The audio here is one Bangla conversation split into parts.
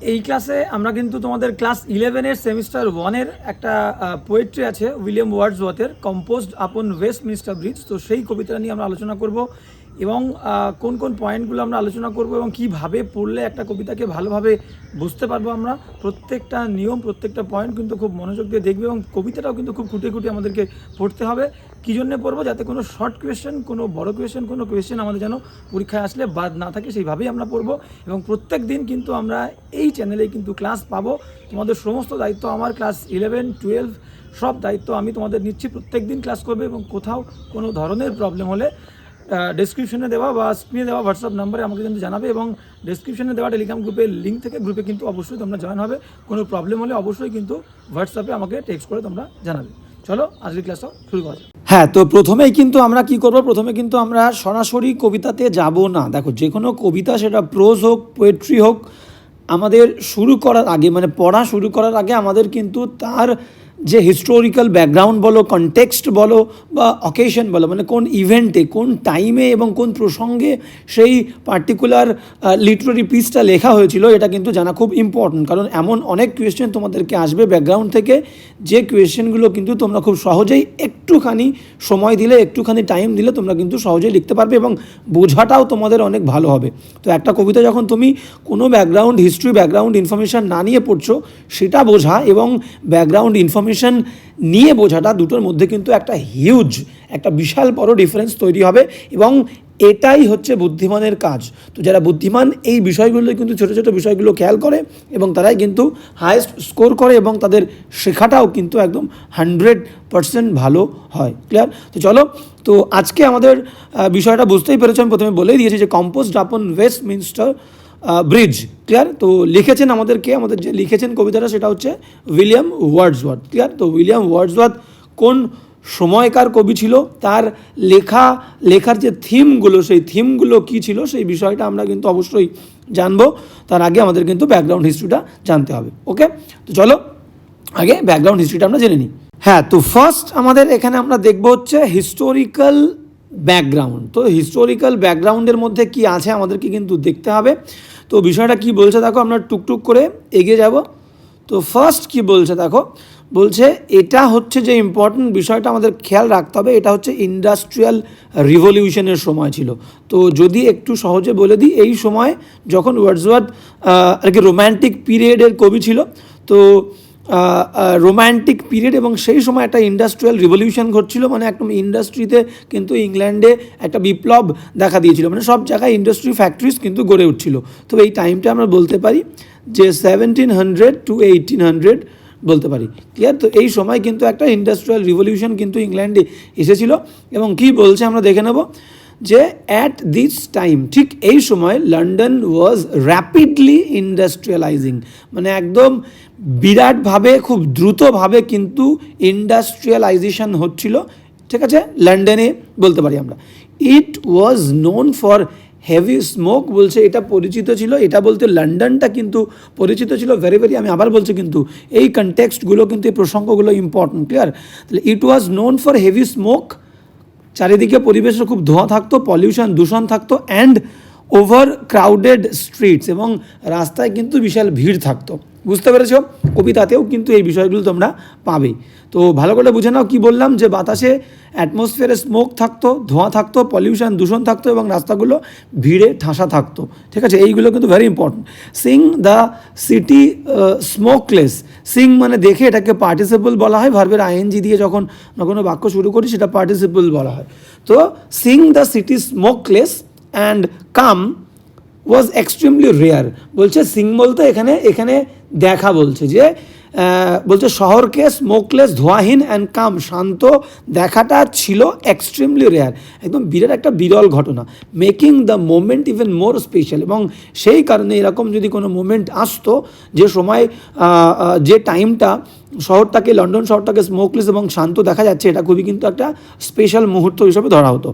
এই ক্লাসে আমরা কিন্তু তোমাদের ক্লাস ইলেভেনের সেমিস্টার ওয়ানের একটা পোয়েট্রি আছে উইলিয়াম ওয়ার্ডস ওয়াথের composed upon Westminster bridge তো সেই কবিতা নিয়ে আমরা আলোচনা করব। এবং কোন কোন পয়েন্টগুলো আমরা আলোচনা করব এবং কীভাবে পড়লে একটা কবিতাকে ভালোভাবে বুঝতে পারব আমরা, প্রত্যেকটা নিয়ম, প্রত্যেকটা পয়েন্ট কিন্তু খুব মনোযোগ দিয়ে দেখবে এবং কবিতাটাও কিন্তু খুব খুঁটে খুঁটে আমাদেরকে পড়তে হবে। কী জন্যে পড়ব? যাতে কোনো শর্ট কোয়েশ্চেন কোনো বড় কোয়েশ্চেন কোনো কোয়েশ্চেন আমাদের যেন পরীক্ষায় আসলে বাদ না থাকে, সেইভাবেই আমরা পড়ব। এবং প্রত্যেক দিন কিন্তু আমরা এই চ্যানেলে কিন্তু ক্লাস পাবো। তোমাদের সমস্ত দায়িত্ব আমার ক্লাস ইলেভেন টুয়েলভ সব দায়িত্ব আমি তোমাদের নিচ্ছি। প্রত্যেক দিন ক্লাস করবে এবং কোথাও কোনো ধরনের প্রবলেম হলে ডেসক্রিপশনে দেওয়া বা স্ক্রিনে দেওয়া হোয়াটসঅ্যাপ নাম্বারে আমাকে কিন্তু জানাবে এবং ডেসক্রিপশনে দেওয়া টেলিগ্রাম গ্রুপের লিঙ্ক থেকে গ্রুপে কিন্তু অবশ্যই তোমরা জয়েন হবে। কোনো প্রবলেম হলে অবশ্যই কিন্তু হোয়াটসঅ্যাপে আমাকে টেক্সট করে তোমরা জানাবে। চলো, আজকের ক্লাসটা শুরু করা। হ্যাঁ তো প্রথমেই কিন্তু আমরা কি করব? প্রথমে কিন্তু আমরা সরাসরি কবিতাতে যাব না। দেখো, যে কোনো কবিতা, সেটা প্রোজ হোক পোয়েট্রি হোক, আমাদের শুরু করার আগে মানে পড়া শুরু করার আগে আমাদের কিন্তু তার যে হিস্টোরিক্যাল ব্যাকগ্রাউন্ড বলো কনটেক্সট বলো বা অকেশন বলো মানে কোন ইভেন্টে কোন টাইমে এবং কোন প্রসঙ্গে সেই পার্টিকুলার লিটারি পিসটা লেখা হয়েছিল, এটা কিন্তু জানা খুব ইম্পর্ট্যান্ট কারণ এমন অনেক কোয়েশ্চেন তোমাদেরকে আসবে ব্যাকগ্রাউন্ড থেকে, যে কোয়েশ্চেনগুলো কিন্তু তোমরা খুব সহজেই একটুখানি সময় দিলে, একটুখানি টাইম দিলে তোমরা কিন্তু সহজেই লিখতে পারবে এবং বোঝাটাও তোমাদের অনেক ভালো হবে। তো একটা কবিতা যখন তুমি কোনো ব্যাকগ্রাউন্ড হিস্ট্রি ব্যাকগ্রাউন্ড ইনফরমেশান না নিয়ে পড়ছো, সেটা বোঝা এবং ব্যাকগ্রাউন্ড ইনফরমেশান নিয়ে বোঝাটা দুটোর মধ্যে কিন্তু একটা হিউজ একটা বিশাল বড় ডিফারেন্স তৈরি হবে এবং এটাই হচ্ছে বুদ্ধিমানের কাজ। তো যারা বুদ্ধিমান, এই বিষয়গুলো কিন্তু ছোটো ছোটো বিষয়গুলো খেয়াল করে এবং তারাই কিন্তু হায়েস্ট স্কোর করে এবং তাদের শেখাটাও কিন্তু একদম হান্ড্রেড পার্সেন্ট ভালো হয়। ক্লিয়ার তো চলো, তো আজকে আমাদের বিষয়টা বুঝতেই পেরেছ, আমি প্রথমে বলেই দিয়েছি যে compost upon West মিনস্টার bridge clear তো লিখেছেন আমাদেরকে, আমাদের যে লিখেছেন কবিতাটা, সেটা হচ্ছে উইলিয়াম ওয়ার্ডসওয়ার্থ ক্লিয়ার তো উইলিয়াম ওয়ার্ডসওয়ার্থ কোন সময়কার কবি ছিল? তার লেখা, লেখার যে থিমগুলো, সেই থিমগুলো কী ছিল? সেই বিষয়টা আমরা কিন্তু অবশ্যই জানব। তার আগে আমাদের কিন্তু ব্যাকগ্রাউন্ড হিস্ট্রিটা জানতে হবে ওকে তো চলো, আগে ব্যাকগ্রাউন্ড হিস্ট্রিটা আমরা জেনে নিই। হ্যাঁ তো ফার্স্ট আমাদের এখানে আমরা দেখব হচ্ছে হিস্টোরিক্যাল ব্যাকগ্রাউন্ড। তো হিস্টোরিক্যাল ব্যাকগ্রাউন্ডের মধ্যে কি আছে আমাদেরকে কিন্তু দেখতে হবে। তো বিষয়টা কি বলছে দেখো, আমরা টুকটুক করে এগিয়ে যাব। তো ফার্স্ট কি বলছে দেখো, বলছে এটা হচ্ছে যে ইম্পর্টেন্ট বিষয়টা আমাদের খেয়াল রাখতে হবে, এটা হচ্ছে ইন্ডাস্ট্রিয়াল রিভলিউশনের সময় ছিল। তো যদি একটু সহজে বলে দিই, এই সময় যখন ওয়ার্ডসওয়ার্থ আর কি রোম্যান্টিক পিরিয়ডের কবি ছিল, তো রোম্যান্টিক পিরিয়ড এবং সেই সময় একটা ইন্ডাস্ট্রিয়াল রিভলিউশন ঘটছিল মানে একদম ইন্ডাস্ট্রিতে কিন্তু ইংল্যান্ডে একটা বিপ্লব দেখা দিয়েছিল। মানে সব জায়গায় ইন্ডাস্ট্রি ফ্যাক্টরিজ কিন্তু গড়ে উঠছিল। তো এই টাইমটা আমরা বলতে পারি যে seventeen hundred to eighteen hundred বলতে পারি। ক্লিয়ার তো এই সময় কিন্তু একটা ইন্ডাস্ট্রিয়াল রিভলিউশন কিন্তু ইংল্যান্ডে এসেছিল এবং কি বলছে আমরা দেখে নেব যে অ্যাট দিস টাইম ঠিক এই সময় লন্ডন ওয়াজ র্যাপিডলি ইন্ডাস্ট্রিয়ালাইজিং মানে একদম বিরাটভাবে, খুব দ্রুতভাবে কিন্তু ইন্ডাস্ট্রিয়ালাইজেশন হচ্ছিল। ঠিক আছে? লন্ডনে বলতে পারি আমরা। It was known for heavy smoke বলছে, এটা পরিচিত ছিল। এটা বলতে লন্ডনটা কিন্তু পরিচিত ছিল। ভেরি ভেরি আমি আবার বলছি কিন্তু, এই কনটেক্সটগুলো কিন্তু, এই প্রসঙ্গগুলো ইম্পর্টেন্ট ক্লিয়ার তাহলে it was known for heavy smoke চারিদিকে পরিবেশে খুব ধোঁয়া থাকতো পলিউশন দূষণ থাকতো অ্যান্ড ওভার ক্রাউডেড স্ট্রিটস এবং রাস্তায় কিন্তু বিশাল ভিড় থাকতো। বুঝতে পেরেছ? কবিতাতেও কিন্তু এই বিষয়গুলো তোমরা পাবে। তো ভালো করে বুঝে নাও কি বললাম যে বাতাসে অ্যাটমসফিয়ারে স্মোক থাকতো, ধোঁয়া থাকতো পলিউশন দূষণ থাকতো এবং রাস্তাগুলো ভিড়ে ঠাসা থাকতো। ঠিক আছে? এইগুলো কিন্তু very important sing the city smokeless sing মানে দেখে এটাকে পার্টিসিপল বলা হয়। ভার্বের আইএনজি দিয়ে যখন কোনো বাক্য শুরু করি সেটা পার্টিসিপল বলা হয়। তো sing the city smokeless and come was extremely rare বলছে সিং বলতে এখানে এখানে দেখা বলছে যে বলছে, শহরকে স্মোকলেস ধোয়াহীন অ্যান্ড কাম শান্ত দেখাটা ছিল এক্সট্রিমলি রেয়ার একদম বিরাট একটা বিরল ঘটনা making the moment even more special এবং সেই কারণে এরকম যদি কোনো মোমেন্ট আসতো, যে সময় যে টাইমটা শহরটাকে, লন্ডন শহরটাকে স্মোকলেস এবং শান্ত দেখা যাচ্ছে, এটা খুবই কিন্তু একটা স্পেশাল মুহূর্ত হিসেবে ধরা হতো।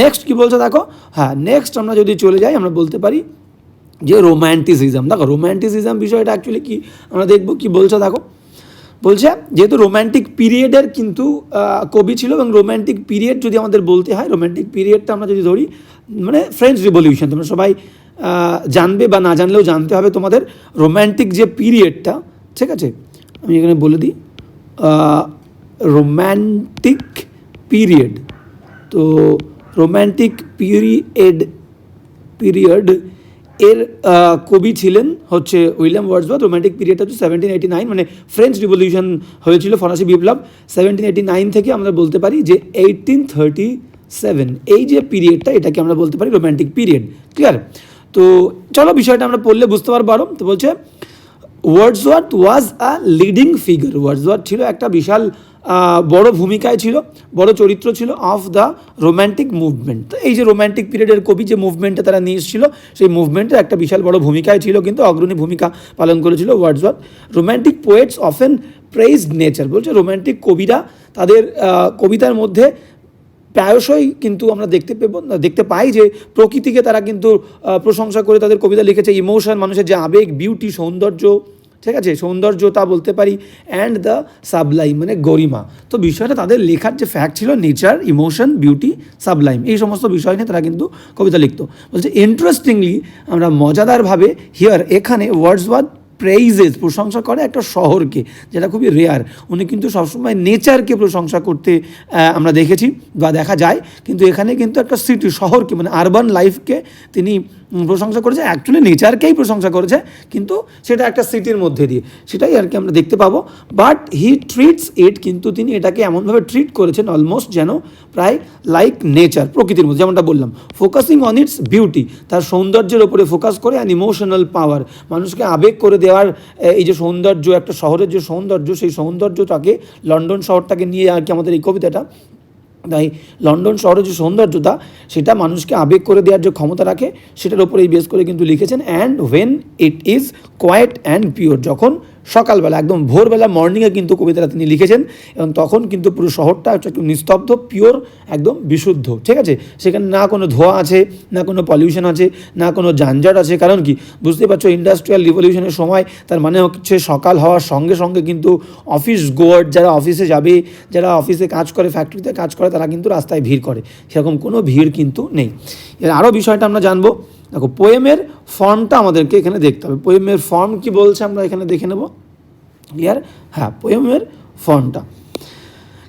নেক্সট কি বলছে দেখো? হ্যাঁ নেক্সট আমরা যদি চলে যাই, আমরা বলতে পারি যে রোম্যান্টিসিজম দেখো রোম্যান্টিসিজম বিষয়টা অ্যাকচুয়ালি কি? আমরা দেখব কি বলছে, দেখো। বলছে, যেহেতু রোম্যান্টিক পিরিয়ডের কিন্তু কবি ছিল এবং রোম্যান্টিক পিরিয়ড যদি আমাদের বলতে হয় রোম্যান্টিক পিরিয়ডটা আমরা যদি ধরি মানে ফ্রেঞ্চ রিভলিউশন তোমরা সবাই জানবে বা না জানলেও জানতে হবে তোমাদের রোম্যান্টিক যে পিরিয়ডটা ঠিক আছে? আমি এখানে বলে দিই রোম্যান্টিক পিরিয়ড তো রোম্যান্টিক পিরিয়ড পিরিয়ড এর কবি ছিলেন হচ্ছে উইলিয়াম ওয়ার্ডসওয়ার্থ রোম্যান্টিক পিরিয়ডটা হচ্ছে সেভেন্টিন এইটি নাইন মানে ফ্রেঞ্চ রিভলিউশন হয়েছিল ফরাসি বিপ্লব। সেভেন্টিন এইটি নাইন থেকে আমরা বলতে পারি যে এইটিন থার্টি সেভেন এই যে পিরিয়ডটা এটাকে আমরা বলতে পারি রোম্যান্টিক পিরিয়ড ক্লিয়ার তো চলো বিষয়টা আমরা পড়লে বুঝতে পারব আরও। তো বলছে words Wordsworth was a leading figure words Wordsworth ছিল একটা বিশাল বড় ভূমিকায় ছিল, বড় চরিত্র ছিল অফ দ্য রোম্যান্টিক মুভমেন্ট তো এই যে রোম্যান্টিক পিরিয়ডের কবি যে মুভমেন্টে তারা নিয়ে এসেছিল, সেই মুভমেন্টের একটা বিশাল বড় ভূমিকায় ছিল, কিন্তু অগ্রণী ভূমিকা পালন করেছিল Wordsworth romantic poets often praise nature বলছে রোম্যান্টিক কবিরা তাদের কবিতার মধ্যে প্রায়শই কিন্তু আমরা দেখতে পেব, দেখতে পাই যে প্রকৃতিকে তারা কিন্তু প্রশংসা করে তাদের কবিতা লিখেছে। ইমোশন মানুষের যে আবেগ বিউটি সৌন্দর্য ঠিক আছে, সৌন্দর্যতা বলতে পারি অ্যান্ড দ্য সাবলাইম মানে গরিমা। তো বিষয়টা তাদের লেখার যে ফ্যাক্ট ছিল নেচার ইমোশন বিউটি সাবলাইম এই সমস্ত বিষয় নিয়ে তারা কিন্তু কবিতা লিখতো। বলছে ইন্টারেস্টিংলি আমরা মজাদারভাবে হিয়ার এখানে ওয়ার্ডসওয়ার্থ প্রেইজেস প্রশংসা করে একটা শহরকে, যেটা খুবই রেয়ার উনি কিন্তু সবসময় নেচারকে প্রশংসা করতে আমরা দেখেছি বা দেখা যায়। কিন্তু এখানে কিন্তু একটা সিটি শহরকে মানে আরবান লাইফকে তিনি প্রশংসা করেছে। অ্যাকচুয়ালি নেচারকেই প্রশংসা করেছে, কিন্তু সেটা একটা সিটির মধ্যে দিয়ে। সেটাই আর কি আমরা দেখতে পাবো। বাট হি ট্রিটস ইট কিন্তু তিনি এটাকে এমনভাবে ট্রিট করেছেন অলমোস্ট যেন প্রায় লাইক নেচার প্রকৃতির মধ্যে। যেমনটা বললাম ফোকাসিং অন ইটস বিউটি তার সৌন্দর্যের ওপরে ফোকাস করে অ্যান্ড ইমোশনাল পাওয়ার মানুষকে আবেগ করে দেওয়ার এই যে সৌন্দর্য, একটা শহরের যে সৌন্দর্য, সেই সৌন্দর্যটাকে লন্ডন শহরটাকে নিয়ে আর কি আমাদের এই কবিতাটা তাই লন্ডন শহরের যে সৌন্দর্যতা, সেটা মানুষকে আবেগ করে দেওয়ার যে ক্ষমতা রাখে, সেটার ওপরেই বেস করে কিন্তু লিখেছেন and when it is quiet and pure যখন সকালবেলা, একদম ভোরবেলা মর্নিংয়ে কিন্তু কবিতাটা তিনি লিখেছেন এবং তখন কিন্তু পুরো শহরটা হচ্ছে একটু নিস্তব্ধ পিওর একদম বিশুদ্ধ, ঠিক আছে? সেখানে না কোনো ধোঁয়া আছে, না কোনো পলিউশন আছে, না কোনো যানজট আছে। কারণ কি? বুঝতেই পারছ ইন্ডাস্ট্রিয়াল রিভলিউশনের সময় তার মানে হচ্ছে সকাল হওয়ার সঙ্গে সঙ্গে কিন্তু অফিস গোয়ার্ড যারা অফিসে যাবে, যারা অফিসে কাজ করে ফ্যাক্টরিতে কাজ করে, তারা কিন্তু রাস্তায় ভিড় করে। সেরকম কোনো ভিড় কিন্তু নেই। এর আরও বিষয়টা আমরা জানব। দেখো পোয়েমের ফর্মটা আমাদেরকে এখানে দেখতে হবে। পোয়েমের ফর্ম কি বলছে আমরা এখানে দেখে নেব। ক্লিয়ার হ্যাঁ পোয়েমের ফর্মটা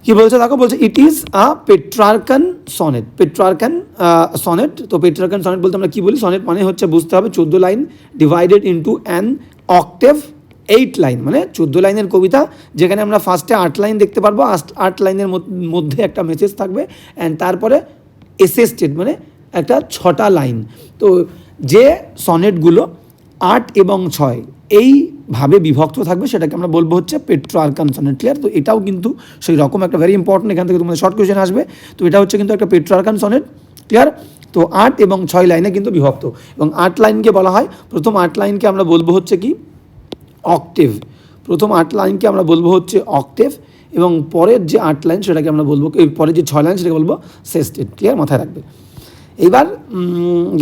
কি বলছে? দেখো, বলছে it is a Petrarchan sonnet Petrarchan sonnet তো পেট্রার্কান সনেট বলতে আমরা কি বলি? সনেট মানে হচ্ছে বুঝতে হবে, চোদ্দ line divided into an octave eight line মানে চোদ্দ লাইনের কবিতা, যেখানে আমরা ফার্স্টে আট লাইন দেখতে পারব। আট- লাইনের মধ্যে একটা মেসেজ থাকবে। অ্যান্ড তারপরে এসেস্টেড মানে একটা ছটা লাইন। তো যে সনেটগুলো আট এবং ছয় এইভাবে বিভক্ত থাকবে, সেটাকে আমরা বলব হচ্ছে পেট্রো আরকান সনেট ক্লিয়ার তো এটাও কিন্তু সেই রকম একটা ভেরি ইম্পর্টেন্ট এখান থেকে তোমাদের শর্ট কোয়েশ্চেন আসবে। তো এটা হচ্ছে কিন্তু একটা পেট্রো আরকান সনেট ক্লিয়ার তো আট এবং ছয় লাইনে কিন্তু বিভক্ত। এবং আট লাইনকে বলা হয়, প্রথম আট লাইনকে আমরা বলব হচ্ছে কি অক্টেভ প্রথম আট লাইনকে আমরা বলব হচ্ছে অক্টেভ এবং পরের যে আট লাইন, সেটাকে আমরা বলব পরের যে ছয় লাইন, সেটাকে বলব সেস্টেড ক্লিয়ার মাথায় রাখবে। এবার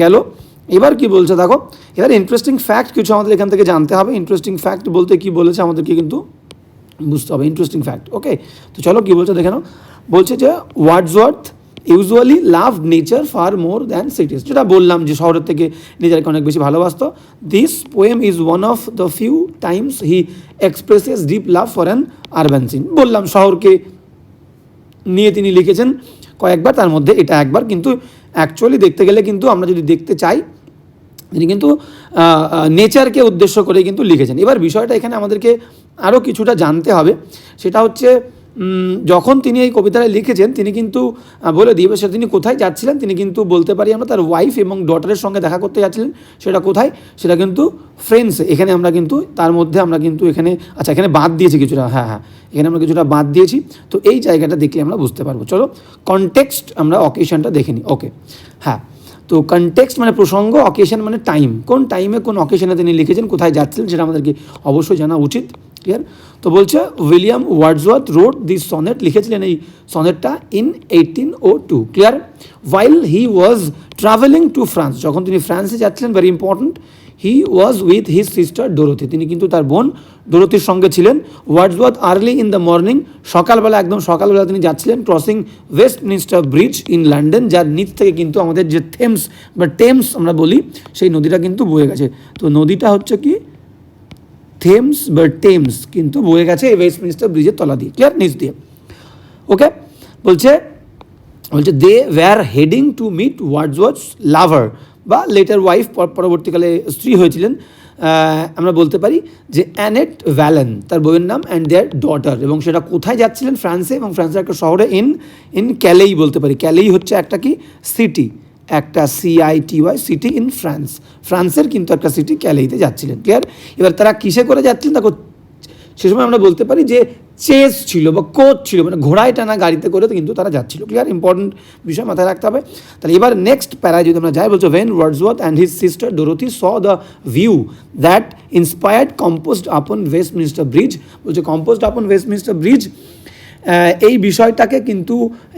গেল। এবার কি বলছে দেখো? এবার ইন্টারেস্টিং ফ্যাক্ট কিছু আমাদের এখান থেকে জানতে হবে। ইন্টারেস্টিং ফ্যাক্ট বলতে কি বলেছে আমাদেরকে কিন্তু বুঝতে হবে। ইন্টারেস্টিং ফ্যাক্ট ওকে তো চলো কি বলছে দেখে বলছে যে Wordsworth usually love nature far more than cities যেটা বললাম যে শহরের থেকে নিজেকে অনেক বেশি ভালোবাসতো। This poem is one of the few times he expresses deep love for an urban scene বললাম শহরকে নিয়ে তিনি লিখেছেন। কয়েকবার, তার মধ্যে এটা একবার। কিন্তু অ্যাকচুয়ালি দেখতে গেলে কিন্তু আমরা যদি দেখতে চাই, তিনি কিন্তু নেচারকে উদ্দেশ্য করে কিন্তু লিখেছেন। এবার বিষয়টা এখানে আমাদেরকে আরও কিছুটা জানতে হবে। সেটা হচ্ছে যখন তিনি এই কবিতাটা লিখেছেন, তিনি কিন্তু বলে দিয়ে সেটা তিনি কোথায় যাচ্ছিলেন? তিনি কিন্তু বলতে পারি আমরা তার ওয়াইফ এবং ডটারের সঙ্গে দেখা করতে যাচ্ছিলেন, সেটা কোথায়? সেটা কিন্তু ফ্রেন্ডস এখানে আমরা কিন্তু, তার মধ্যে আমরা কিন্তু এখানে আচ্ছা এখানে বাদ দিয়েছি কিছুটা হ্যাঁ হ্যাঁ এখানে আমরা কিছুটা বাদ দিয়েছি। তো এই জায়গাটা দেখলে আমরা বুঝতে পারব। চলো কনটেক্সট আমরা অকেশনটা দেখে নিই। ওকে হ্যাঁ। তো কনটেক্সট মানে প্রসঙ্গ অকেশন মানে টাইম কোন টাইমে কোন অকেশনে তিনি লিখেছেন, কোথায় যাচ্ছিলেন সেটা আমাদেরকে অবশ্যই জানা উচিত ক্লিয়ার তো বলছে, William Wordsworth wrote this sonnet লিখেছিলেন এই সনেটটা in eighteen o two clear while he was travelling to France যখন তিনি ফ্রান্সে যাচ্ছিলেন very important he was with his sister Dorothy তিনি কিন্তু তার বোন ডোরথির সঙ্গে ছিলেন। Words Wordsworth early in the morning সকালবেলা একদম সকালবেলা তিনি যাচ্ছিলেন crossing Westminster bridge in London যার নিচ থেকে কিন্তু আমাদের যে থেমস বা টেমস আমরা বলি, সেই নদীটা কিন্তু বয়ে গেছে। তো নদীটা হচ্ছে কি? থেমস বা টেমস কিন্তু বয়ে গেছে এই ওয়েস্টমিনিস্টার ব্রিজের তলা দিয়ে। ক্লিয়ার নিচ দিয়ে। ওকে বলছে বলছে they were heading to meet Wordsworth lover বা লেটার ওয়াইফ পরবর্তীকালে স্ত্রী হয়েছিলেন আমরা বলতে পারি যে অ্যানেট ভ্যালেন তার বইয়ের নাম অ্যান্ড দেয়ার ডটার এবং সেটা কোথায় যাচ্ছিলেন? ফ্রান্সে এবং ফ্রান্সের একটা শহরে ইন ইন ক্যালেই বলতে পারি। ক্যালেই হচ্ছে একটা কি? সিটি একটা সিআইটিওয়াই সিটি ইন ফ্রান্স ফ্রান্সের কিন্তু একটা সিটি ক্যালেইতে যাচ্ছিলেন। ক্লিয়ার এবার তারা কিসে করে যাচ্ছিলেন? দেখো সে সময় আমরা বলতে পারি যে চেস ছিল বা কোচ ছিল মানে ঘোড়ায় টানা গাড়িতে করে কিন্তু তারা যাচ্ছিল। ক্লিয়ার ইম্পর্টেন্ট বিষয় মাথায় রাখতে হবে। তাহলে এবার নেক্সট প্যারায় যদি আমরা যাই, বলছো when Wordsworth and his sister Dorothy saw the view that inspired composed upon Westminster bridge বলছে composed upon Westminster bridge এই বিষয়টাকে কিন্তু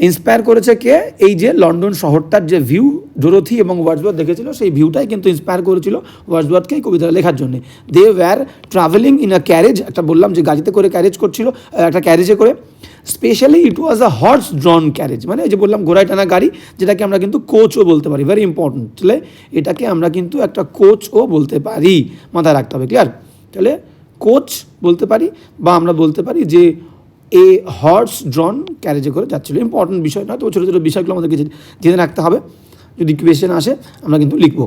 ইন্সপায়ার করেছে কে? এই যে লন্ডন শহরটার যে ভিউ ডোরথি এবং ওয়ার্ডসওয়ার্থ দেখেছিল, সেই ভিউটাই কিন্তু ইন্সপায়ার করেছিল ওয়ার্ডসওয়ার্থকে এই কবিতাটা লেখার জন্য। They were travelling in a carriage একটা বললাম যে গাড়িতে করে ক্যারেজ করছিল একটা ক্যারেজে করে। Specially it was a horse drawn carriage মানে যে বললাম ঘোড়ায় টানা গাড়ি, যেটাকে আমরা কিন্তু কোচও বলতে পারি ভেরি ইম্পর্টেন্ট তাহলে এটাকে আমরা কিন্তু একটা কোচও বলতে পারি, মাথায় রাখতে হবে ক্লিয়ার তাহলে কোচ বলতে পারি, বা আমরা বলতে পারি যে এ হর্স ড্রন ক্যারেজে করে যাচ্ছিল। ইম্পর্টেন্ট বিষয় নয় তো ছোটো ছোটো বিষয়গুলো আমাদেরকে জেনে রাখতে হবে। যদি কোয়েশ্চেন আসে, আমরা কিন্তু লিখব।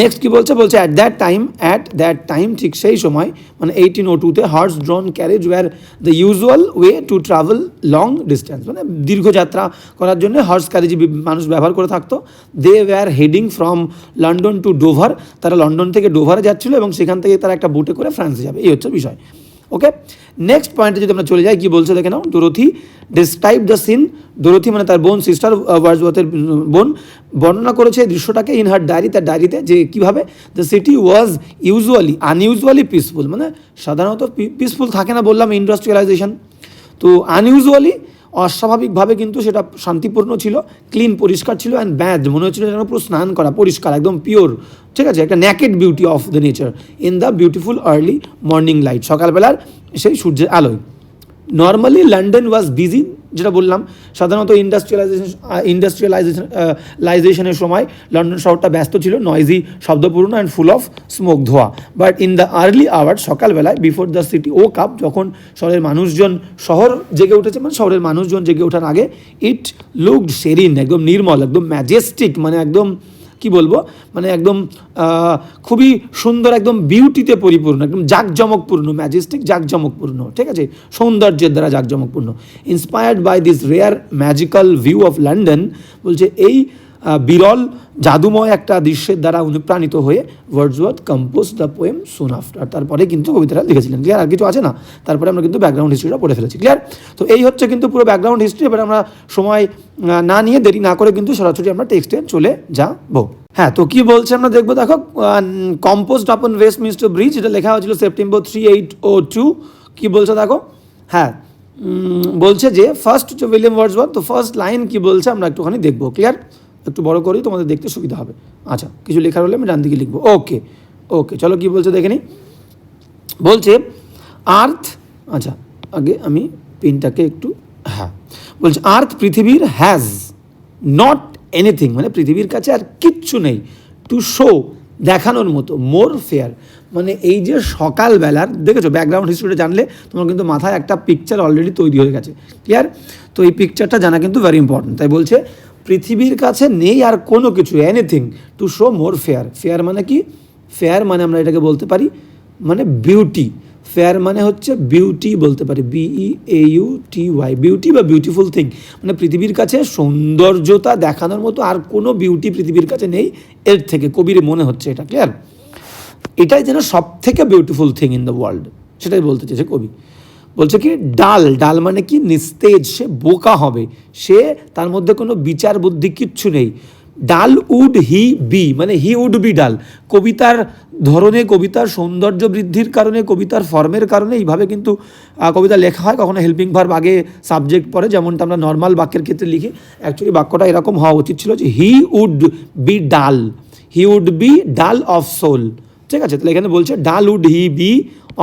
নেক্সট কি বলছে? বলছে at that time at that time ঠিক সেই সময় মানে এইটিন ও টুতে horse drawn carriage were the usual way to travel long distance মানে দীর্ঘ যাত্রা করার জন্য হর্স ক্যারেজ মানুষ ব্যবহার করে থাকতো। They were heading from London to Dover তারা লন্ডন থেকে ডোভারে যাচ্ছিল এবং সেখান থেকে তারা একটা বোটে করে ফ্রান্সে যাবে। এই হচ্ছে বিষয়। ওকে নেক্সট পয়েন্টে যদি আমরা চলে যাই, কি বলছে দেখে নাও? Dorothy describe the scene Dorothy মানে তার বোন সিস্টার ওয়ার্ডসওয়ার্থের বোন। বর্ণনা করেছে এই দৃশ্যটাকে ইন হার ডায়েরি তার ডায়েরিতে যে কীভাবে the city was usually unusually peaceful মানে সাধারণত পিসফুল থাকে না বললাম ইন্ডাস্ট্রিয়ালাইজেশন তো আনইউজুয়ালি অস্বাভাবিকভাবে কিন্তু সেটা শান্তিপূর্ণ ছিল ক্লিন পরিষ্কার ছিল অ্যান্ড ব্যাড মনে হচ্ছিল যেন পুরো স্নান করা, পরিষ্কার, একদম পিওর ঠিক আছে? একটা naked beauty of the nature in the beautiful early morning light সকালবেলার সেই সূর্যের আলোয়। নর্মালি লন্ডন ওয়াজ বিজি যেটা বললাম, সাধারণত ইন্ডাস্ট্রিয়ালাইজেশন ইন্ডাস্ট্রিয়ালাইজেশন লাইজেশনের সময় লন্ডন শহরটা ব্যস্ত ছিল নয়েজি শব্দপূর্ণ অ্যান্ড ফুল অফ স্মোক ধোয়া। But in the early hour সকালবেলায় before the city woke up যখন শহরের মানুষজন, শহর জেগে উঠেছে মানে শহরের মানুষজন জেগে ওঠার আগে ইট লুকড সেরিন একদম নির্মল, একদম ম্যাজেস্টিক মানে একদম কি বলব? মানে একদম খুবই সুন্দর একদম বিউটিতে পরিপূর্ণ, একদম জাঁকজমকপূর্ণ ম্যাজেস্টিক জাঁকজমকপূর্ণ, ঠিক আছে? সৌন্দর্যের দ্বারা জাঁকজমকপূর্ণ। Inspired by this rare magical view of London বলছে এই বিরল, জাদুময় একটা দৃশ্যের দ্বারা অনুপ্রাণিত হয়ে Wordsworth compose the poem soon after তারপরে কিন্তু কবিতাটা লিখেছিলেন। ক্লিয়ার আর কিছু আছে না? তারপরে আমরা কিন্তু ব্যাকগ্রাউন্ড হিস্ট্রিটা পড়ে ফেলেছি। ক্লিয়ার তো এই হচ্ছে কিন্তু পুরো ব্যাকগ্রাউন্ড হিস্ট্রি এবার আমরা সময় না নিয়ে দেরি না করে কিন্তু সরাসরি আমরা টেক্সটে চলে যাব। হ্যাঁ তো কি বলছে আমরা দেখব? দেখো composed upon Westminster bridge এটা লেখা হয়েছিল September three eight o two কি বলছে দেখো? হ্যাঁ বলছে যে ফার্স্ট উইলিয়াম ওয়ার্ডসওয়ার্থ তো ফার্স্ট লাইন কি বলছে আমরা একটুখানি দেখব। ক্লিয়ার একটু বড় করি, তোমাদের দেখতে সুবিধা হবে। আচ্ছা কিছু লেখার হলে আমি ডান দিকে লিখব। ওকে ওকে, চলো কি বলছে দেখে নিই। বলছে, আর্থ আচ্ছা আগে আমি পিনটাকে একটু হ্যাঁ বলছে, আর্থ পৃথিবীর হ্যাজ নট এনিথিং মানে পৃথিবীর কাছে আর কিচ্ছু নেই টু শো দেখানোর মতো মোর ফেয়ার মানে এই যে সকালবেলার, দেখেছ ব্যাকগ্রাউন্ড হিস্ট্রিটা জানলে তোমার কিন্তু মাথায় একটা পিকচার অলরেডি তৈরি হয়ে গেছে ক্লিয়ার তো এই পিকচারটা জানা কিন্তু ভেরি ইম্পর্টেন্ট তাই বলছে পৃথিবীর কাছে নেই আর কোনো কিছু anything to show more fair fair মানে কি? ফেয়ার মানে আমরা এটাকে বলতে পারি মানে বিউটি ফেয়ার মানে হচ্ছে বিউটি বলতে পারি B E A U T Y beauty বা বিউটিফুল থিং মানে পৃথিবীর কাছে সৌন্দর্যতা দেখানোর মতো আর কোনো বিউটি পৃথিবীর কাছে নেই, এর থেকে কবির মনে হচ্ছে এটা ক্লিয়ার এটাই যেন সব থেকে beautiful thing in the world সেটাই বলতে চেয়েছে কবি। বলছে কি, ডাল ডাল মানে কি, নিস্তেজ, সে বোকা হবে, সে তার মধ্যে কোনো বিচার বুদ্ধি কিচ্ছু নেই। ডাল উড হি বি মানে হি উড বি ডাল। কবিতার ধরনে, কবিতার সৌন্দর্য বৃদ্ধির কারণে, কবিতার ফর্মের কারণে এইভাবে কিন্তু কবিতা লেখা হয়, কখনো হেল্পিং ভার্ব আগে সাবজেক্ট পড়ে, যেমনটা আমরা নর্মাল বাক্যের ক্ষেত্রে লিখি। অ্যাকচুয়ালি বাক্যটা এরকম হওয়া উচিত ছিল যে, he would be dull. He would be dull of soul. ঠিক আছে, তাহলে এখানে বলছে, dull would he be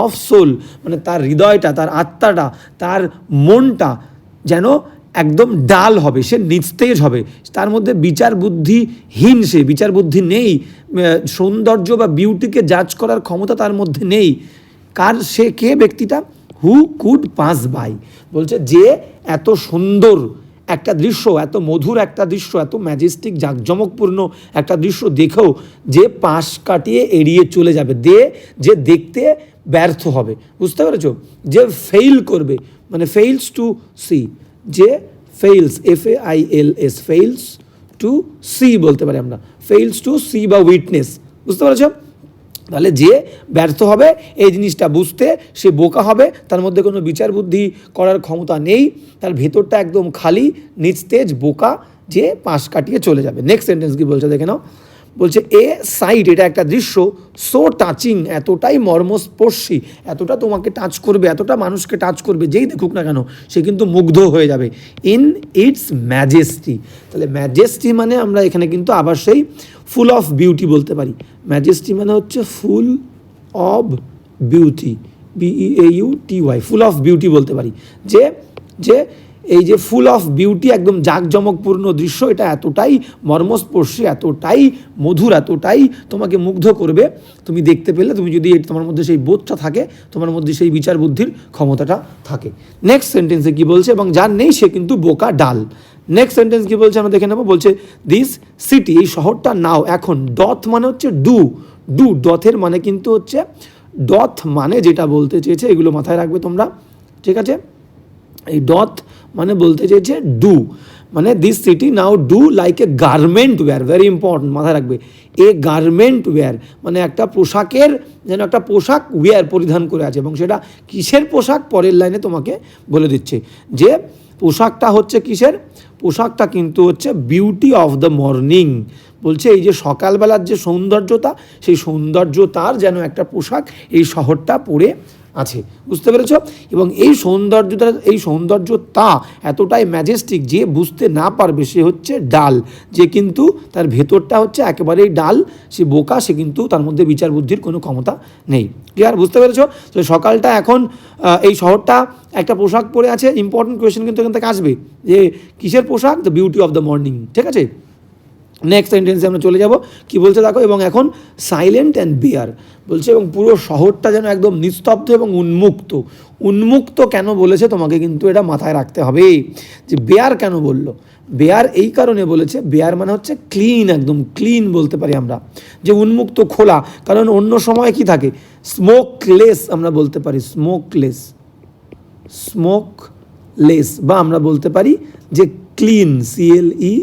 of soul মানে তার হৃদয়টা, তার আত্মাটা, তার মনটা যেন একদম ডাল হবে, সে নিস্তেজ হবে। তার মধ্যে বিচার বুদ্ধিহীন সে, বিচার বুদ্ধি নেই। সৌন্দর্য বা বিউটিকে জাজ করার ক্ষমতা তার মধ্যে নেই। কার, সে কে ব্যক্তিটা? হু কুড পাস বাই বলছে, যে এত সুন্দর একটা দৃশ্য, এত মধুর একটা দৃশ্য, এত ম্যাজেস্টিক জাঁকজমকপূর্ণ একটা দৃশ্য দেখেও যে পাশ কাটিয়ে এড়িয়ে চলে যাবে দে যে দেখতে ব্যর্থ হবে। বুঝতে পেরেছ? যে ফেইল করবে মানে ফেইলস টু সি যে fails F A I L S fails to see বলতে পারি আমরা। ফেইলস টু সি বা উইটনেস বুঝতে পেরেছ? তাহলে যে ব্যর্থ হবে, এই জিনিসটা বুঝতে সে বোকা হবে, তার মধ্যে কোনো বিচার বুদ্ধি করার ক্ষমতা নেই, তার ভেতরটা একদম খালি, নিস্তেজ, বোকা, যে পাশ কাটিয়ে চলে যাবে। নেক্সট সেন্টেন্স কি বলছে দেখে নাও। বলছে, এ সাইট এটা একটা দৃশ্য সো টাচিং এতটাই মর্মস্পর্শী, এতটা তোমাকে টাচ করবে, এতটা মানুষকে টাচ করবে, যেই দেখুক না কেন, সে কিন্তু মুগ্ধ হয়ে যাবে। ইন ইটস ম্যাজেস্টি তাহলে ম্যাজেস্টি মানে আমরা এখানে কিন্তু আবার সেই ফুল অফ বিউটি বলতে পারি। ম্যাজেস্টি মানে হচ্ছে full of beauty B E A U T full full of বলতে পারি। যে যে এই যে ফুল অফ বিউটি একদম জাঁকজমকপূর্ণ দৃশ্য, এটা এতটাই মর্মস্পর্শী, এতটাই মধুর, এতটাই তোমাকে মুগ্ধ করবে। তুমি দেখতে পেলে, তুমি যদি তোমার মধ্যে সেই বোধটা থাকে, তোমার মধ্যে সেই বিচার বুদ্ধির ক্ষমতাটা থাকে। নেক্সট সেন্টেন্সে কি বলছে? এবং যার নেই, সে কিন্তু বোকা ডাল। নেক্সট সেন্টেন্স কি বলছে? আমরা দেখে নেব। বলছে দিস সিটি এই শহরটা নাও, এখন। ডথ মানে হচ্ছে ডু ডু ডথের মানে কিন্তু হচ্ছে ডথ মানে যেটা বলতে চেয়েছে, এগুলো মাথায় রাখবে তোমরা। ঠিক আছে? এই ডথ মানে বলতে চেয়েছে ডু মানে this city now doth like a garment wear very important মাথায় রাখবে। এ গার্মেন্ট ওয়্যার মানে একটা পোশাকের যেন একটা পোশাক ওয়্যার পরিধান করে আছে এবং সেটা কিসের পোশাক? পরের লাইনে তোমাকে বলে দিচ্ছে যে পোশাকটা হচ্ছে কিসের? পোশাকটা কিন্তু হচ্ছে বিউটি অফ দ্য মর্নিং বলছে এই যে সকালবেলার যে সৌন্দর্যতা, সেই সৌন্দর্যতার যেন একটা পোশাক এই শহরটা পরে আছে, বুঝতে পেরেছ? এবং এই সৌন্দর্যতা এই সৌন্দর্যতা এতটাই ম্যাজেস্টিক যে বুঝতে না পারবে সে হচ্ছে ডাল। যে কিন্তু তার ভেতরটা হচ্ছে একেবারেই ডাল, সে বোকা, সে কিন্তু তার মধ্যে বিচার বুদ্ধির কোনো ক্ষমতা নেই। ক্লিয়ার বুঝতে পেরেছ? তো সকালটা এখন এই শহরটা একটা পোশাক পরে আছে ইম্পর্টেন্ট কোয়েশ্চেন কিন্তু এখান থেকে আসবে, যে কিসের পোশাক? The beauty of the morning ঠিক আছে? নেক্সট সেন্টেন্সে আমরা চলে যাব। কি বলছে দেখো, এবং এখন সাইলেন্ট অ্যান্ড বেয়ার বলছে, এবং পুরো শহরটা যেন একদম নিস্তব্ধ এবং উন্মুক্ত। উন্মুক্ত কেন বলেছে? তোমাকে কিন্তু এটা মাথায় রাখতে হবে। যে বেয়ার কেন বলল? বেয়ার এই কারণে বলেছে বেয়ার মানে হচ্ছে ক্লিন একদম ক্লিন বলতে পারি আমরা। যে উন্মুক্ত খোলা, কারণ অন্য সময় কি থাকে? স্মোকলেস আমরা বলতে পারি স্মোকলেস স্মোকলেস বা আমরা বলতে পারি যে clean C L E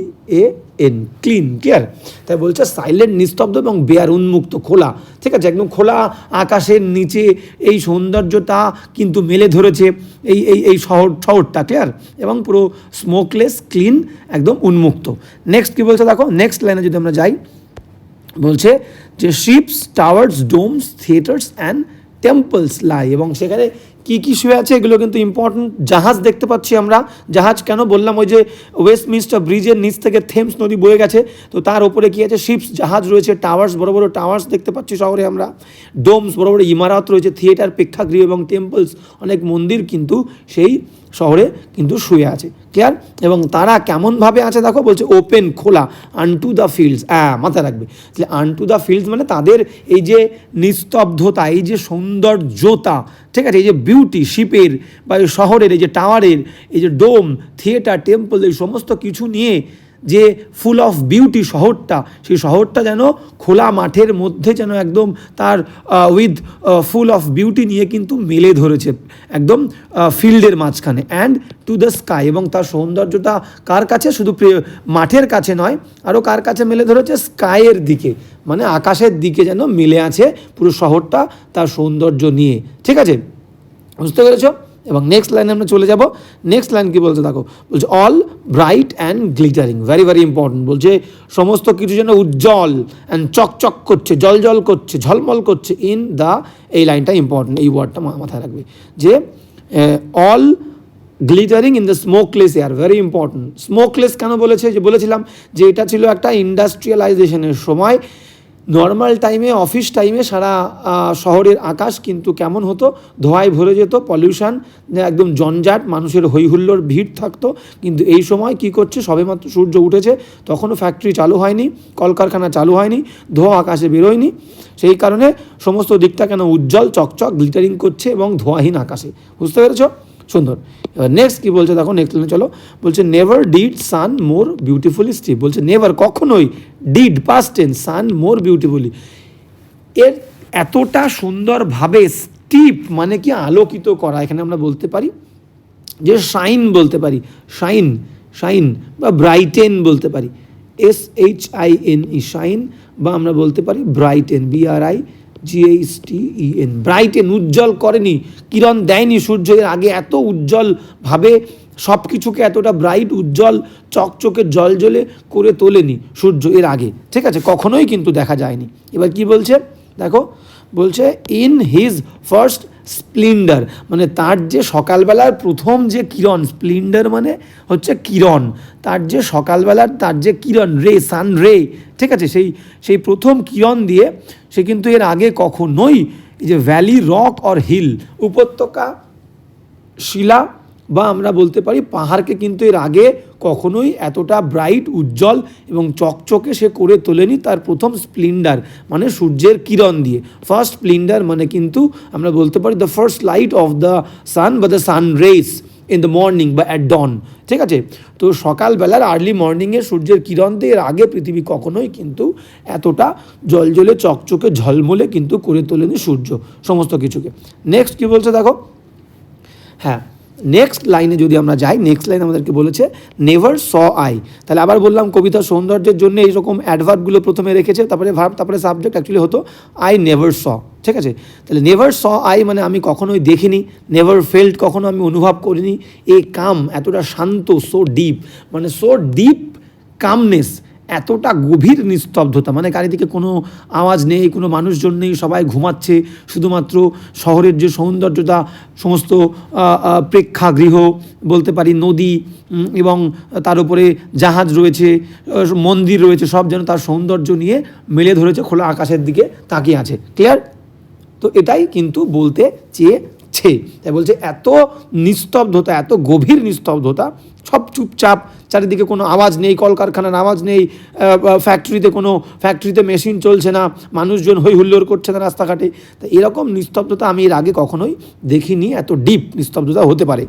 A N clean clear তাই বলছে সাইলেন্ট নিস্তব্ধ এবং বেয়ার, উন্মুক্ত, খোলা। ঠিক আছে, একদম খোলা আকাশের নিচে এই সৌন্দর্যটা কিন্তু মেলে ধরেছে এই এই এই শহর, শহরটা ক্লিয়ার এবং পুরো স্মোকলেস ক্লিন একদম উন্মুক্ত। নেক্সট কী বলছে দেখো নেক্সট লাইনে যদি আমরা যাই, বলছে যে ships towers domes theatres and temples lie এবং সেখানে কি কি শুয়ে আছে এগুলো কিন্তু ইম্পর্টেন্ট জাহাজ দেখতে পাচ্ছি আমরা। জাহাজ কেন বললাম ওই যে ওয়েস্টমিনস্টার ব্রিজের নিচ থেকে থেমস নদী বয়ে গেছে, তো তার উপরে কি আছে? শিপস জাহাজ রয়েছে টাওয়ার্স বড় বড় টাওয়ার্স দেখতে পাচ্ছি শহরে আমরা। ডোমস বড় বড় ইমারত রয়েছে থিয়েটার প্রেক্ষাগৃহ এবং টেম্পলস অনেক মন্দির কিন্তু সেই শহরে কিন্তু শুয়ে আছে। ক্লিয়ার এবং তারা কেমনভাবে আছে দেখো বলছে ওপেন খোলা আনটু দ্য ফিল্ডস হ্যাঁ মাথায় রাখবে। যে আনটু দ্য ফিল্ডস মানে তাদের এই যে নিস্তব্ধতা, এই যে সৌন্দর্যতা, ঠিক আছে? এই যে বিউটি শিপের বা শহরের, এই যে টাওয়ারের এই যে ডোম থিয়েটার টেম্পল এই সমস্ত কিছু নিয়ে যে ফুল অফ বিউটি শহরটা, সেই শহরটা যেন খোলা মাঠের মধ্যে যেন একদম তার উইথ ফুল অফ বিউটি নিয়ে কিন্তু মেলে ধরেছে, একদম ফিল্ডের মাঝখানে। অ্যান্ড টু দ্য স্কাই এবং তার সৌন্দর্যটা কার কাছে? শুধু মাঠের কাছে নয় আরও কার কাছে মেলে ধরেছে? স্কাইয়ের দিকে মানে আকাশের দিকে যেন মিলে আছে পুরো শহরটা তার সৌন্দর্য নিয়ে। ঠিক আছে? বুঝতে পেরেছ? এবং নেক্সট লাইনে আমরা চলে যাব। নেক্সট লাইন কি বলছে দেখো, বলছে all bright and glittering very very important বলছে সমস্ত কিছু যেন উজ্জ্বল অ্যান্ড চকচক করছে জল জল করছে, ঝলমল করছে ইন দ্য এই লাইনটা ইম্পর্টেন্ট এই ওয়ার্ডটা মাথায় রাখবে। যে all glittering in the smokeless air very important smokeless কেন বলেছে? যে বলেছিলাম যে এটা ছিল একটা ইন্ডাস্ট্রিয়ালাইজেশনের সময় নর্মাল টাইমে অফিস টাইমে সারা শহরের আকাশ কিন্তু কেমন হতো? ধোঁয়ায় ভরে যেত পলিউশন একদম জঞ্জাট, মানুষের হৈহুল্লোর ভিড় থাকতো। কিন্তু এই সময় কি করছে? সবেমাত্র সূর্য উঠেছে, তখনও ফ্যাক্টরি চালু হয়নি, কলকারখানা চালু হয়নি, ধোঁয়া আকাশে বেরোয়নি। সেই কারণে সমস্ত দিকটা কেন উজ্জ্বল, চকচক গ্লিটারিং করছে এবং ধোঁয়াহীন আকাশে। বুঝতে পেরেছ? সুন্দর। এবার নেক্সট কী বলছে? দেখো নেক্সট লাইনে চলো। বলছে never did sun more beautifully steep বলছে নেভার কখনোই। Did past tense sun more beautifully এর এতটা সুন্দরভাবে স্টিপ মানে কি আলোকিত করা, এখানে আমরা বলতে পারি, যে শাইন বলতে পারি শাইন শাইন বা ব্রাইটেন বলতে পারি S H I N E shine বা আমরা বলতে পারি brighten B R I G H T E brighten উজ্জ্বল করেনি, কিরণ দেয়নি সূর্য। এর আগে এত উজ্জ্বলভাবে সব কিছুকে এতটা ব্রাইট উজ্জ্বল, চকচকে জল করে তোলেনি সূর্য এর আগে। ঠিক আছে, কখনোই কিন্তু দেখা যায়নি। এবার কি বলছে? দেখো, বলছে ইন হিজ ফার্স্ট স্প্লিন্ডার মানে তার যে সকালবেলার প্রথম যে কিরণ, স্প্লিন্ডার মানে হচ্ছে কিরণ, তার যে সকালবেলার, তার যে কিরণ, রে, সান, রে, ঠিক আছে? সেই সেই প্রথম কিরণ দিয়ে সে কিন্তু এর আগে কখনোই এই যে ভ্যালি, রক, অর হিল, উপত্যকা, শিলা বা আমরা বলতে পারি পাহাড়কে কিন্তু এর আগে কখনোই এতটা ব্রাইট উজ্জ্বল এবং চকচকে সে করে তোলেনি তার প্রথম স্প্লিন্ডার মানে সূর্যের কিরণ দিয়ে। ফার্স্ট স্প্লিন্ডার মানে কিন্তু আমরা বলতে পারি the first light of the sun বা the sun rays in the morning বা অ্যাট ডন ঠিক আছে? তো সকালবেলার আর্লি মর্নিংয়ে সূর্যের কিরণ দিয়ে এর আগে পৃথিবী কখনোই কিন্তু এতটা জলজলে চকচকে, ঝলমলে কিন্তু করে তোলেনি সূর্য, সমস্ত কিছুকে। নেক্সট কি বলছে দেখো? হ্যাঁ নেক্সট লাইনে যদি আমরা যাই নেক্সট লাইন আমাদেরকে বলেছে নেভার স আই তাহলে আবার বললাম কবিতার সৌন্দর্যের জন্য এইরকম অ্যাডভার্বগুলো প্রথমে রেখেছে, তারপরে ভার্ব তারপরে সাবজেক্ট অ্যাকচুয়ালি হতো আই নেভার স ঠিক আছে? তাহলে নেভার স আই মানে আমি কখনোই দেখিনি নেভার ফেল্ড কখনো আমি অনুভব করিনি, এ কাম, এতটা শান্ত সো ডিপ মানে সো ডিপ কামনেস এতটা গভীর নিস্তব্ধতা মানে চারিদিকে কোনো আওয়াজ নেই, কোনো মানুষজন নেই, সবাই ঘুমাচ্ছে, শুধুমাত্র শহরের যে সৌন্দর্যতা, সমস্ত প্রেক্ষাগৃহ, বলতে পারি নদী এবং তার উপরে জাহাজ রয়েছে মন্দির রয়েছে, সব যেন তার সৌন্দর্য নিয়ে মেলে ধরেছে, খোলা আকাশের দিকে তাকিয়ে আছে। ক্লিয়ার তো এটাই কিন্তু বলতে চেয়েছে তাই বলছে, এত নিস্তব্ধতা, এত গভীর নিস্তব্ধতা, সব চুপচাপ, চারিদিকে কোনো আওয়াজ নেই, কলকারখানার আওয়াজ নেই ফ্যাক্টরিতে কোনো ফ্যাক্টরিতে মেশিন চলছে না, মানুষজন হই হুল্লোড় করছে না রাস্তাঘাটে। তা এরকম নিস্তব্ধতা আমি এর আগে কখনোই দেখিনি, এত ডিপ নিস্তব্ধতা হতে পারে।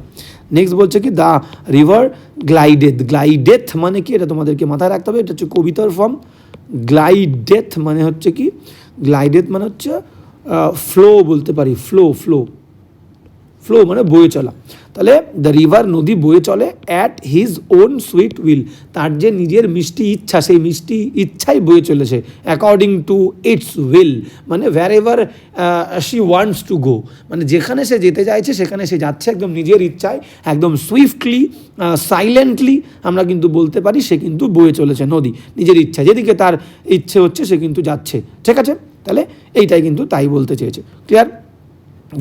নেক্সট বলছে কি দ্য রিভার গ্লাইডেথ গ্লাইডেথ মানে কি? এটা তোমাদেরকে মাথায় রাখতে হবে, এটা হচ্ছে কবিতার ফর্ম গ্লাইডেথ মানে হচ্ছে কি? গ্লাইডেথ মানে হচ্ছে ফ্লো বলতে পারি ফ্লো ফ্লো ফ্লো মানে বয়ে চলা। তাহলে দ্য রিভার নদী বয়ে চলে at his own sweet will তার যে নিজের মিষ্টি ইচ্ছা, সেই মিষ্টি ইচ্ছাই বয়ে চলেছে অ্যাকর্ডিং টু ইটস উইল মানে wherever she wants to go মানে যেখানে সে যেতে চাইছে, সেখানে সে যাচ্ছে একদম নিজের ইচ্ছায়, একদম সুইফটলি সাইলেন্টলি আমরা কিন্তু বলতে পারি সে কিন্তু বয়ে চলেছে নদী, নিজের ইচ্ছা যেদিকে তার ইচ্ছে হচ্ছে সে কিন্তু যাচ্ছে। ঠিক আছে? তাহলে এইটাই কিন্তু তাই বলতে চেয়েছে। ক্লিয়ার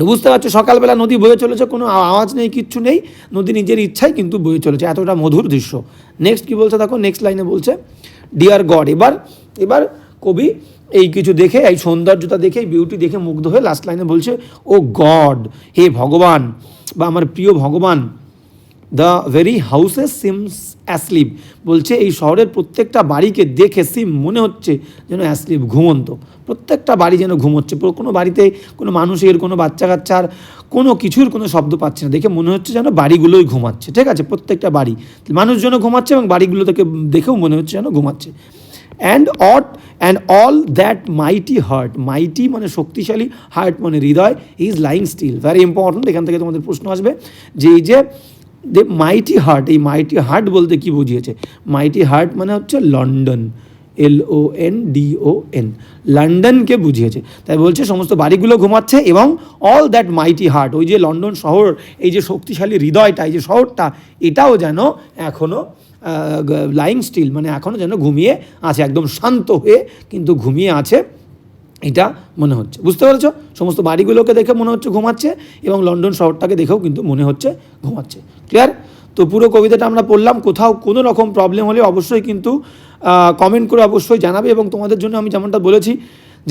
বুঝতে পারছ, সকালবেলা নদী বয়ে চলেছে, কোনো আওয়াজ নেই, কিচ্ছু নেই, নদী নিজের ইচ্ছাই কিন্তু বয়ে চলেছে, এতটা মধুর দৃশ্য। নেক্সট কি বলছে দেখো নেক্সট লাইনে বলছে ডিয়ার গড এবার এবার কবি এই কিছু দেখে, এই সৌন্দর্যতা দেখে বিউটি দেখে মুগ্ধ হয়ে লাস্ট লাইনে বলছে ও গড হে ভগবান, বা আমার প্রিয় ভগবান the very houses seems asleep বলছে, এই শহরের প্রত্যেকটা বাড়িকে দেখে সিম মনে হচ্ছে যেন অ্যাসলিপ ঘুমন্ত। প্রত্যেকটা বাড়ি যেন ঘুমোচ্ছে। কোনো বাড়িতে কোনো মানুষের, কোনো বাচ্চা কাচ্চার কোনো কিছুর কোনো শব্দ পাচ্ছে না। দেখে মনে হচ্ছে যেন বাড়িগুলোই ঘুমাচ্ছে। ঠিক আছে? প্রত্যেকটা বাড়ি। মানুষজনও ঘুমাচ্ছে এবং বাড়িগুলো থেকে দেখেও মনে হচ্ছে যেন ঘুমাচ্ছে। And ought and all that mighty heart mighty মানে শক্তিশালী হার্ট মানে হৃদয় is lying still very important এখান থেকে তোমাদের প্রশ্ন আসবে। যে এই যে দে মাইটি হার্ট এই মাইটি হার্ট বলতে কি বুঝিয়েছে? মাইটি হার্ট মানে হচ্ছে London L O N D O N লন্ডনকে বুঝিয়েছে। তাই বলছে সমস্ত বাড়িগুলো ঘুমাচ্ছে এবং অল দ্যাট মাইটি হার্ট ওই যে লন্ডন শহর, এই যে শক্তিশালী হৃদয়টা, এই যে শহরটা, এটাও যেন এখনও লাইং স্টিল মানে এখনও যেন ঘুমিয়ে আছে, একদম শান্ত হয়ে কিন্তু ঘুমিয়ে আছে। এটা মনে হচ্ছে। বুঝতে পেরেছ? সমস্ত বাড়িগুলোকে দেখে মনে হচ্ছে ঘুমাচ্ছে এবং লন্ডন শহরটাকে দেখেও কিন্তু মনে হচ্ছে ঘুমাচ্ছে। ক্লিয়ার তো পুরো কবিতাটা আমরা পড়লাম। কোথাও কোনো রকম প্রবলেম হলে অবশ্যই কিন্তু কমেন্ট করে অবশ্যই জানাবে এবং তোমাদের জন্য আমি যেমনটা বলেছি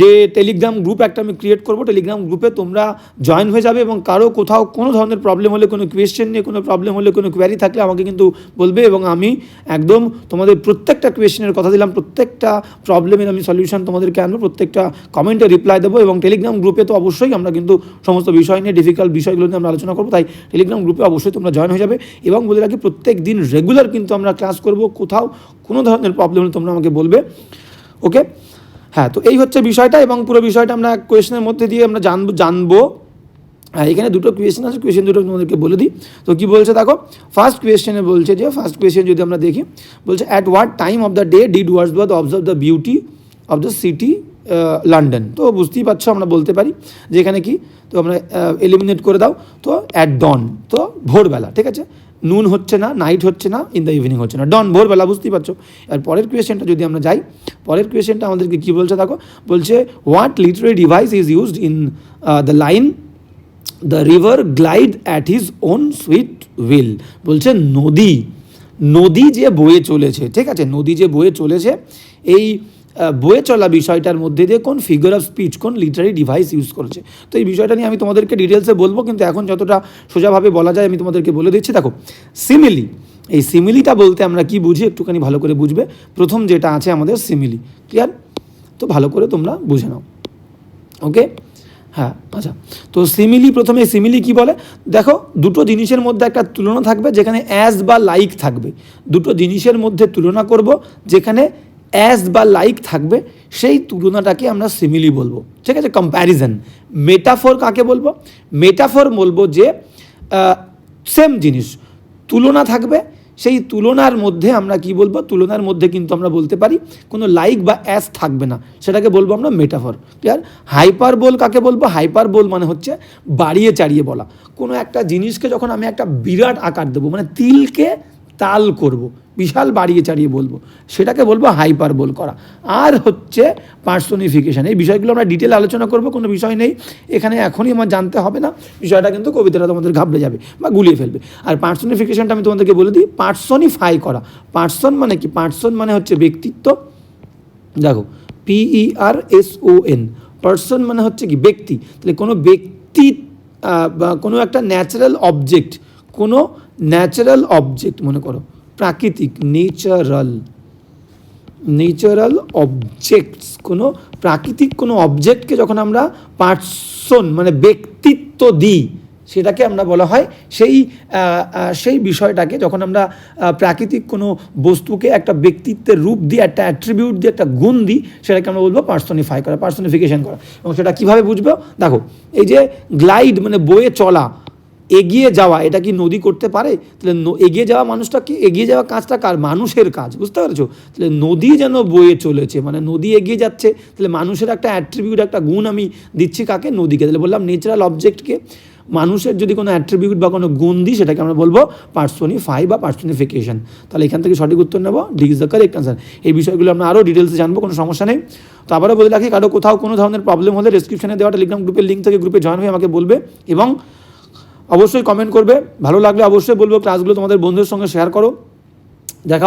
যে টেলিগ্রাম গ্রুপ একটা আমি ক্রিয়েট করব টেলিগ্রাম গ্রুপে তোমরা জয়েন হয়ে যাবে এবং কারও কোথাও কোনো ধরনের প্রবলেম হলে, কোনো কোয়েশ্চেন নিয়ে কোনো প্রবলেম হলে, কোনো কোয়ারি থাকলে আমাকে কিন্তু বলবে এবং আমি একদম তোমাদের প্রত্যেকটা কোয়েশ্চেনের কথা দিলাম, প্রত্যেকটা প্রবলেমের আমি সলিউশন তোমাদেরকে আনব, প্রত্যেকটা কমেন্টে রিপ্লাই দেবো এবং টেলিগ্রাম গ্রুপে তো অবশ্যই আমরা কিন্তু সমস্ত বিষয় নিয়ে ডিফিকাল্ট বিষয়গুলো নিয়ে আমরা আলোচনা করব, তাই টেলিগ্রাম গ্রুপে অবশ্যই তোমরা জয়েন হয়ে যাবে এবং বলে রাখি, প্রত্যেক দিন রেগুলার কিন্তু আমরা ক্লাস করব, কোথাও কোনো ধরনের প্রবলেম হলে তোমরা আমাকে বলবে ওকে হ্যাঁ তো এই হচ্ছে বিষয়টা এবং পুরো বিষয়টা আমরা কোয়েশনের মধ্যে দিয়ে আমরা জানব জানব। হ্যাঁ এখানে দুটো কোয়েশ্চেন আছে কোয়েশ্চেন দুটো তোমাদেরকে বলে দিই। তো কি বলছে দেখো ফার্স্ট কোয়েশ্চেনে বলছে যে ফার্স্ট কোয়েশ্চেন যদি আমরা দেখি, বলছে at what time of the day did Wordsworth observe the beauty of the city London তো বুঝতেই পারছ, আমরা বলতে পারি যে এখানে কি? তো আমরা এলিমিনেট করে দাও। তো অ্যাট ডন তো ভোরবেলা, ঠিক আছে? নুন হচ্ছে না, নাইট হচ্ছে না ইন দ্য ইভিনিং হচ্ছে না। ডন ভোরবেলা, বুঝতেই পারছ? আর পরের কোয়েশ্চেনটা যদি আমরা যাই, পরের কোয়েশ্চেনটা আমাদেরকে কী বলছে দেখো? বলছে what literary device is used in the line the river glide at his own sweet will বলছে, নদী। নদী যে বয়ে চলেছে, ঠিক আছে? নদী যে বয়ে চলেছে, এই বয়ে চলা বিষয়টার মধ্যে দিয়ে কোন ফিগার অফ স্পিচ কোন লিটারি ডিভাইস ইউজ করছে। তো এই বিষয়টা নিয়ে আমি তোমাদেরকে ডিটেলসে বলব, কিন্তু এখন যতটা সোজাভাবে বলা যায় আমি তোমাদেরকে বলে দিচ্ছি। দেখো সিমিলি এই সিমিলিটা বলতে আমরা কি বুঝি একটুখানি ভালো করে বুঝবে? প্রথম যেটা আছে আমাদের সিমিলি ক্লিয়ার তো ভালো করে তোমরা বুঝে নাও। ওকে হ্যাঁ আচ্ছা। তো সিমিলি প্রথমে সিমিলি কি বলে? দেখো, দুটো জিনিসের মধ্যে একটা তুলনা থাকবে, যেখানে অ্যাজ বা লাইক থাকবে। দুটো জিনিসের মধ্যে তুলনা করব, যেখানে অ্যাজ বা লাইক থাকবে, সেই তুলনাটাকে আমরা সিমিলি বলব। ঠিক আছে? কম্প্যারিজন মেটাফোর কাকে বলব? মেটাফোর বলব যে সেম জিনিস। তুলনা থাকবে, সেই তুলনার মধ্যে আমরা কি বলব? তুলনার মধ্যে কিন্তু আমরা বলতে পারি, কোনো লাইক বা অ্যাস থাকবে না। সেটাকে বলব আমরা মেটাফর ক্লিয়ার হাইপার বোল কাকে বলব? হাইপার বোল মানে হচ্ছে বাড়িয়ে চাড়িয়ে বলা। কোনো একটা জিনিসকে যখন আমি একটা বিরাট আকার দেবো মানে তিলকে তাল করব, বিশাল বাড়িয়ে চাড়িয়ে বলব। সেটাকে বলব হাইপার বোল করা। আর হচ্ছে পার্সোনিফিকেশন। এই বিষয়গুলো আমরা ডিটেল আলোচনা করব, কোনো বিষয় নেই। এখানে এখনই আমার জানতে হবে না। বিষয়টা কিন্তু কবিতাটা তোমাদের ঘাবড়ে যাবে বা গুলিয়ে ফেলবে। আর পার্সোনিফিকেশনটা আমি তোমাদেরকে বলে দিই, পার্সনিফাই করা। পার্সন মানে কি? পার্সন মানে হচ্ছে ব্যক্তিত্ব। দেখো P E R S O N person মানে হচ্ছে কি? ব্যক্তি। তাহলে কোনো ব্যক্তি কোনো একটা ন্যাচারাল অবজেক্ট, কোনো ন্যাচারাল অবজেক্ট মনে করো, প্রাকৃতিক নেচারাল নেচারাল অবজেক্টস কোনো প্রাকৃতিক কোনো অবজেক্টকে যখন আমরা পার্সন মানে ব্যক্তিত্ব দিই, সেটাকে আমরা বলা হয় সেই সেই বিষয়টাকে যখন আমরা প্রাকৃতিক কোনো বস্তুকে একটা ব্যক্তিত্বের রূপ দিয়ে একটা অ্যাট্রিবিউট দিয়ে একটা গুণ দিই, সেটাকে আমরা বলব পার্সনিফাই করা পার্সনিফিকেশন করা। এবং সেটা কীভাবে বুঝব? দেখো, এই যে গ্লাইড মানে বয়ে চলা এগিয়ে যাওয়া, এটা কি নদী করতে পারে? তাহলে এগিয়ে যাওয়া মানুষটা কি, এগিয়ে যাওয়া কাজটা কার? মানুষের কাজ, বুঝতে পারছ? তাহলে নদী যেন বয়ে চলেছে মানে নদী এগিয়ে যাচ্ছে, তাহলে মানুষের একটা অ্যাট্রিবিউট একটা গুণ আমি দিচ্ছি কাকে? নদীকে। তাহলে বললাম নেচারাল অবজেক্টকে মানুষের যদি কোনো অ্যাট্রিবিউট বা কোনো গুণ দিই, সেটাকে আমরা বলব পার্সনিফাই বা পার্সনিফিকেশন তাহলে এখান থেকে সঠিক উত্তর নেব D is the correct answer এই বিষয়গুলো আমরা আরও ডিটেলসে জানব, কোনো সমস্যা নেই। তো আবারও বলে রাখি, কারও কোথাও কোনো ধরনের প্রবলেম হলে ডিসক্রিপশনে দেওয়া টেলিগ্রাম গ্রুপের লিঙ্ক থেকে গ্রুপে জয়েন হয়ে আমাকে বলবে এবং অবশ্যই কমেন্ট করবে। ভালো লাগলে অবশ্যই বলব ক্লাসগুলো তোমাদের বন্ধুদের সঙ্গে শেয়ার করো। দেখা